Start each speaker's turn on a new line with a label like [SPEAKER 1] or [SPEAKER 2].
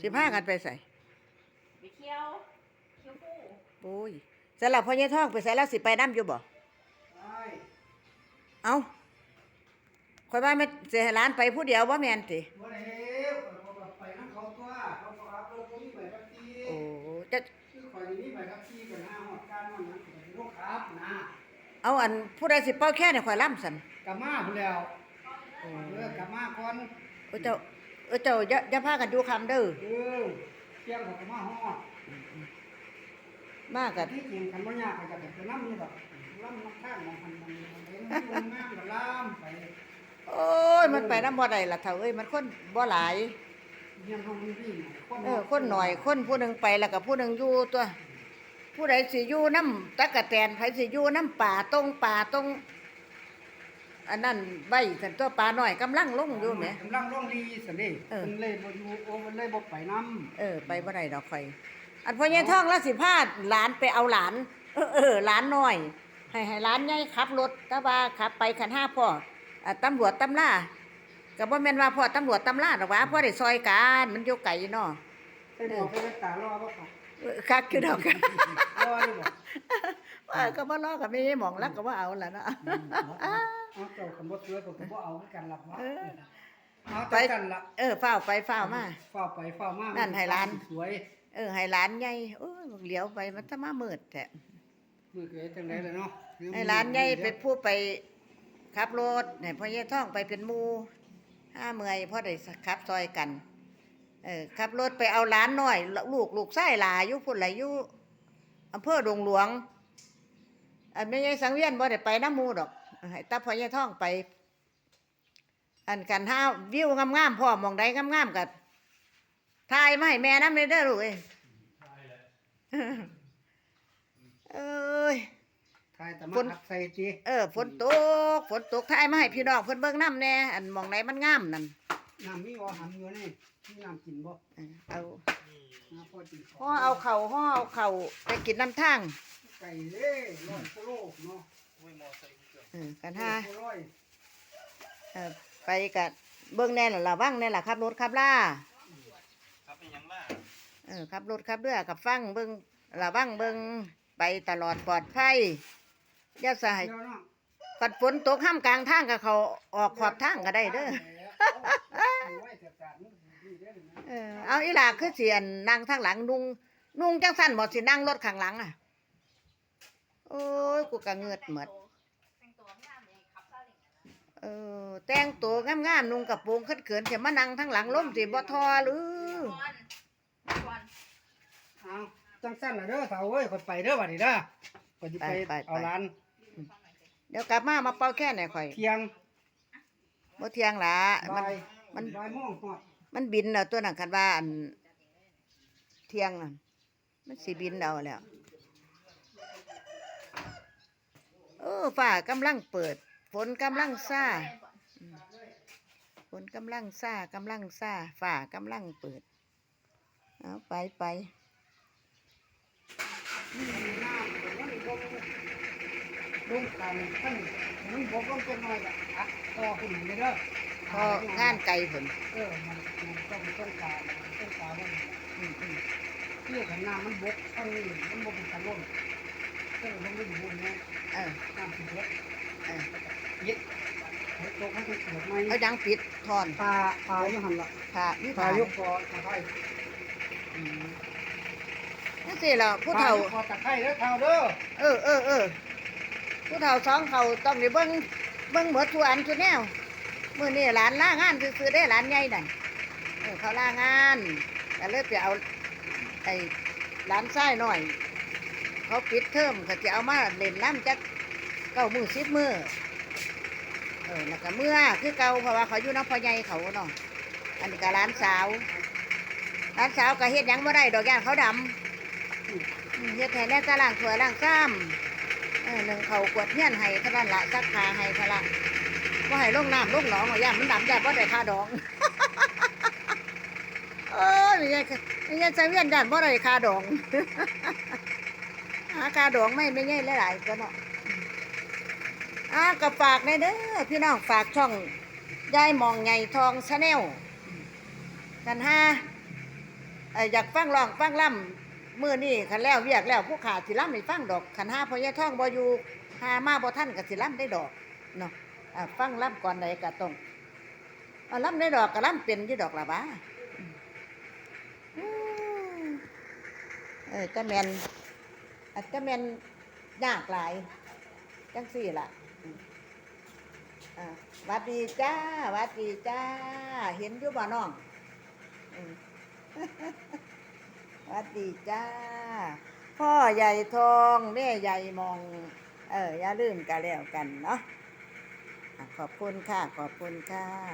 [SPEAKER 1] สิพากันไปใส่
[SPEAKER 2] ไปเที่ยวเที่ยวผู้
[SPEAKER 1] โอ้ยสำหรับพ่อใหญ่ทองไปใส่แล้วสิไปน้ำอยู่บ่
[SPEAKER 3] ใช่
[SPEAKER 1] เอ้าข่อยว่าแม่สิให้หลานไปผู้เดียวบ่แม่นติ
[SPEAKER 3] บ่ได้เขาก็ไปนำเขาตัวเขาก็อัพรถบ่มีใบขับขี่
[SPEAKER 1] โอ้จะ
[SPEAKER 3] คือข่อยนี่มีใบขับขี่กันหน้าฮอดการมันนั้นก็เป็นโรคครับนะ
[SPEAKER 1] เอาอันผู้ใดสิเป้าแค่เนี่ยข่อยล่ำสัน
[SPEAKER 3] กลับมาพุ่นแล้วเออกลับมาก่อน
[SPEAKER 1] เออเจ้า เออเจ้าอย่าอย่าพากันอยู่คำเด้อ
[SPEAKER 3] เออเที่ยงเขาก็มาฮอด
[SPEAKER 1] มากัน
[SPEAKER 3] ที่จริงคันบ่ยากก็จะไปนำนี่ดอกลำน้ำข้างของมันมันมันเห็นมันงามก็ลามไป
[SPEAKER 1] โอ้ยมันไปน้ำบ่ได้ล่ะเฒ่าเอ้ยมันคนบ่หลาย
[SPEAKER 3] เฮียนเฮามันวิ่ง
[SPEAKER 1] เออคนหน่อยคนผู้หนึงไปแล้วก็ผู้หนึงอยู่ตัว ผู้ใดสิอยู่น้ำตะกะแตนไผสิอยู่น้ำป่าตรงป่าตรง อันนั้นใบกันตัวปลาน้อยกำลังลงอยู่แหม
[SPEAKER 3] กำลังร่องดีสินี่
[SPEAKER 1] เออ
[SPEAKER 3] มันเลยบ่อยู่โอ้มันเลยบ่ไปนำ
[SPEAKER 1] เออไปบ่ได้ดอกข่อยอันพ่อใหญ่ท้องแล้วสิพาหลานไปเอาหลาน เออเออหลานน้อย ให้ให้หลานใหญ่ขับรถแต่ว่าขับไปคันห้าพ่ออ่าตำรวจตำล่าก็บ่แม่นว่าพ่อตำรวจตำล่าดอกว่าพ่อได้ซอยการมันอยู่ไกลเนาะ
[SPEAKER 3] ไปบอกไปไปตารอบ่ค่ะ
[SPEAKER 1] เออ คักคือดอก
[SPEAKER 3] รออยู่บ่
[SPEAKER 1] ว่าก็บ่รอก็มีหม่องรักก็บ่เอาล่ะเนาะ
[SPEAKER 3] เอาเจ้าคำบ่เตือก็บ่เอาคือกันล่ะว่า
[SPEAKER 1] เออ
[SPEAKER 3] เอา
[SPEAKER 1] ไป
[SPEAKER 3] ไปกันล่ะ
[SPEAKER 1] เออฝ้าวไปฝ้าวมา
[SPEAKER 3] เฝ้าไปเฝ้ามา
[SPEAKER 1] นั่นให้ร้าน
[SPEAKER 3] สวย
[SPEAKER 1] เออให้หลานใหญ่โอ้ยเหลียวไปมันจะมามืดแท้
[SPEAKER 3] มือเกยจังได๋ล่ะเนาะ
[SPEAKER 1] ให้หลานใหญ่เป็นผู้ไปขับรถให้พ่อใหญ่ท้องไปเป็นหมู่ห้าเมื่อยพ่อได้ขับซอยกัน เออขับรถไปเอาหลานน้อย ลูกลูกไส้หลาอยู่พุ่นไหลอยู่อำเภอดงหลวงอันไม่ใช่สังเวียนบ่ได้ไปน้ำหมูดอกให้ตาพ่อใหญ่ท้องไป อันกันห้าวิวงามๆพ่อหมองใดงามๆกัถ่ายมาให้แม่น้ำเลยเด้อลูกเอ้ยเอ้ย
[SPEAKER 3] ทายแต่มา
[SPEAKER 1] คน
[SPEAKER 3] อัดใส่ติ
[SPEAKER 1] เออฝนตกฝนตกถ่ายมาให้พี่น้องเพิ่นเบิ่งน้ำแน่อันหมองไหนมันงามนั่น
[SPEAKER 3] น้ำมีบ่หำอยู่นี่มีน้ำกินบ่
[SPEAKER 1] เออเอา
[SPEAKER 3] น้ำพอกิน
[SPEAKER 1] ห่อเอาเข่าวห่อเอาเข่าวไปกินน้ำทาง
[SPEAKER 3] ไก่เด้ร้อยกิโลเนาะ
[SPEAKER 1] เออกันห้า
[SPEAKER 3] ร้อย
[SPEAKER 1] เออไปกันเบิ่งแน่ล่ะระวังแน่ล่ะขับรถขับล่า
[SPEAKER 4] ครับเป็นหยังล่ะ
[SPEAKER 1] เออขับรถขับเรือขับฟังเบิ่งระวังเบิ่งไปตลอดปลอดภัยอย่าสาย
[SPEAKER 3] เดี๋ยวเนาะ
[SPEAKER 1] ปัดฝนตกห้ามกลางทางก็เขาออกขอบทางก็ได้เด้อ
[SPEAKER 3] เอาไว้จัดการมันก็ดีเด้อนะ
[SPEAKER 1] เออเอาอีหลาคือเสียนนั่งทางหลังนุงนุงจังสั้นบ่สินั่งรถข้างหลังอะ โอ้ยกูก็เงือดหมด
[SPEAKER 2] แต่งตัวงามเลยขับซาเล้งอะนะ
[SPEAKER 1] เออแต่งตัวงามๆนุ่งกระโปรงขึ้นเขินๆจะมานั่งทางหลังล้มสิบ่ทอหรือ
[SPEAKER 2] ก่อนก่อน
[SPEAKER 3] เอาจังสั้นล่ะเด้อเฒ่าเอ้ยข่อยไปเด้อบัดนี้เด้อข่อยสิไปเอาร้าน
[SPEAKER 1] เดี๋ยวกลับมามาเป่าแค่ไหนข่อย
[SPEAKER 3] เที่ยง
[SPEAKER 1] บ่เที่ยงล่ะมัน
[SPEAKER 3] บ่าย
[SPEAKER 1] มัน
[SPEAKER 3] บ่ายโมงฮอด
[SPEAKER 1] มันบินแล้วตัวนั้นคันว่าอันเที่ยงน่ะมันสิบินเอาแล้วเออฟ้ากำลังเปิด ฝนกำลังซ่าฝนกำลังซ่ากำลังซ่าฝ่ากำลังเปิดเอาไปไป
[SPEAKER 3] ลุงกันท่านมันบอกลงจังน้อยก็อัดต่อขึ้นไปเด้อ
[SPEAKER 1] พองานไกลผล
[SPEAKER 3] เออมันมันต้องต้องการต้องการว่า
[SPEAKER 1] อืมอืม
[SPEAKER 3] เรื่องของน้ำมันบกข้างนี้มันบกเป็นตะล่นก็เลยมันไม่อยู่บนนี้
[SPEAKER 1] เออ
[SPEAKER 3] น้ำสิบก
[SPEAKER 1] เออ
[SPEAKER 3] ยึดให้ตกให้มันเกิดไหม
[SPEAKER 1] เอาดังปิดทอน
[SPEAKER 3] ปลาปลาอยู่หันละ
[SPEAKER 1] ผ่านี่
[SPEAKER 3] ปลา
[SPEAKER 1] ผ่าย
[SPEAKER 3] กคอตะไคร้
[SPEAKER 1] อืมนั่นสิล่ะผู้เฒ่า
[SPEAKER 3] ปลยกคอตะไคร้เด้อเฒ่าเด้อ
[SPEAKER 1] เออเออเออผู้เฒ่าสองเขาต้องได้เบิ่งเบิ่งหมดทุกอันทุกแนว มื้อนี้หลานล่างานซื้อๆได้หลานใหญ่นั่นเออเขาล่างานก็เลยไปเอาไอ้หลานชายหน่อย เขาปิดเทอมเขาจะเอามาเล่นน้ำจักเก้ามือสิบมือเออแล้วก็เมื่อคือเก่าเพราะว่าเขาอยู่น้ำพ่อใหญ่เขาเนาะอันนี้ก็หลานสาวหลานสาวก็เฮ็ดยังบ่ได้ดอกย่างเขาดำเฮ็ดให้แน่จะล้างถ้วล้างซ้ำเออหนึ่งเขากวดเฮียนให้เท่านั้นละซักผ้าให้เท่านั้น ว่าให้ลงน้ำลงหนองเอย่ามันดำย่านบ่ได้ค่าดองเอ้ยไม่ใช่ไม่ใช่ใจเวียนย่านบ่ได้ค่าดองหาค่าดองไม่ไม่ใช่หลายๆก็เนาะอ่ากับฝากในเด้อพี่น้องฝากช่องยายมองไงทองชาแนลกันห้าอยากฟังร้องฟังล่ำมือนี้คันแล้วเวียกแล้วผู้ขาสิล่ำให้ฟังดอกคันห้าพอใหญ่ท่องบอยู่หามาบ่ทันก็สิล่ำได้ดอกเนาะ ฟังล่ำก่อนใดก็ต้องเอาล่ำได้ดอกก็ล่ำเป็นอยู่ดอกละบ้าเออจแมนอาจจแมนยากหลาย จังซี่ล่ะวัดดีจ้าวัดดีจ้า เห็นอยู่บ่น้องวัสดีจ้า พ่อใหญ่ทองแม่ใหญ่มอง เอออย่าลืมกันแล้วกันเนาะ ขอบคุณค่ะ ขอบคุณค่ะ